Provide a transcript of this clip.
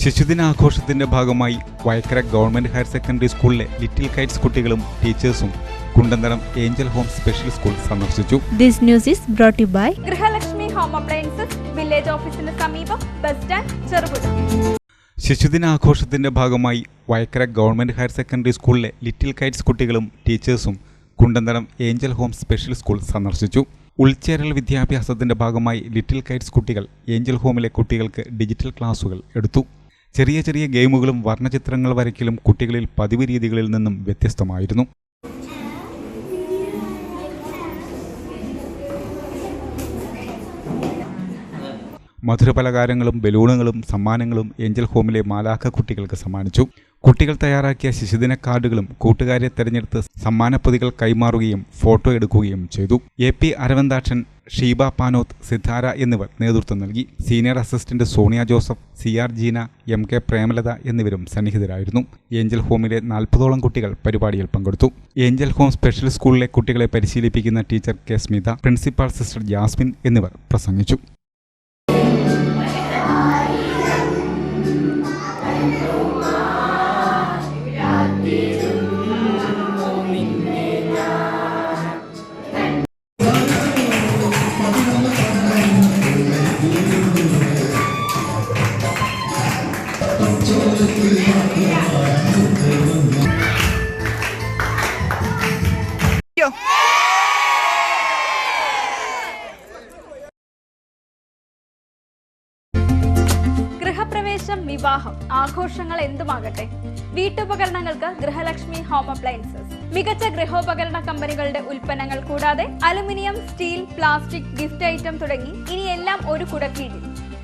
ശിശുദിനാഘോഷത്തിന്റെ ഭാഗമായി Vayakkara government higher secondary സ്കൂളിലെ little Kites കുട്ടികളും ടീച്ചേഴ്സും Kundantharam angel home special school സന്ദർശിച്ചു. This news is brought to you by Grihalakshmi home appliances village ഓഫീസിന് സമീപം ബസ് സ്റ്റാൻഡ് ചെറുപുഴ. ശിശുദിനാഘോഷത്തിന്റെ ഭാഗമായി വയക്കര ഗവൺമെന്റ് ഹയർ സെക്കൻഡറി സ്കൂളിലെ ലിറ്റിൽ കൈറ്റ്സ് കുട്ടികളും ടീച്ചേഴ്സും Kundantharam angel home special school സന്ദർശിച്ചു. ഉൾച്ചേരൽ വിദ്യാഭ്യാസത്തിന്റെ ഭാഗമായി ലിറ്റിൽ കൈറ്റ്സ് കുട്ടികൾ ഏഞ്ചൽ ഹോമിലെ കുട്ടികൾക്ക് ഡിജിറ്റൽ ക്ലാസുകൾ എടുത്തു. ചെറിയ ചെറിയ ഗെയിമുകളും വർണചിത്രങ്ങൾ വരയ്ക്കലും കുട്ടികളിൽ പതിവ് രീതികളിൽ നിന്നും വ്യത്യസ്തമായിരുന്നു. മധുരപലകാരങ്ങളും ബലൂണുകളും സമ്മാനങ്ങളും ഏഞ്ചൽ ഹോമിലെ മാലാഖ കുട്ടികൾക്ക് സമ്മാനിച്ചു. കുട്ടികൾ തയ്യാറാക്കിയ ശിശുദിന കാർഡുകളും കൂട്ടുകാരെ തെരഞ്ഞെടുത്ത് സമ്മാനപ്പൊതികൾ കൈമാറുകയും ഫോട്ടോ എടുക്കുകയും ചെയ്തു. എ പി അരവിന്ദാക്ഷൻ ഷീബ പാനോത്ത് സിദ്ധാര എന്നിവർ നേതൃത്വം നൽകി. Senior assistant Sonia Joseph C R Jeena M K Premalatha എന്നിവരും സന്നിഹിതരായിരുന്നു. ഏഞ്ചൽ ഹോമിലെ നാൽപ്പതോളം കുട്ടികൾ പരിപാടിയിൽ പങ്കെടുത്തു. ഏഞ്ചൽ ഹോം സ്പെഷ്യൽ സ്കൂളിലെ കുട്ടികളെ പരിശീലിപ്പിക്കുന്ന teacher K. Smitha principal sister Jasmine എന്നിവർ പ്രസംഗിച്ചു. ഗൃഹപ്രവേശം വിവാഹം ആഘോഷങ്ങൾ എന്തുമാകട്ടെ? വീട്ടുപകരണങ്ങൾക്ക് ഗൃഹലക്ഷ്മി ഹോം അപ്ലയൻസസ്. മികച്ച ഗൃഹോപകരണ കമ്പനികളുടെ ഉൽപ്പന്നങ്ങൾ കൂടാതെ aluminium steel plastic gift item തുടങ്ങി ഇനിയെല്ലാം ഒരു കുടക്കീഴിൽ.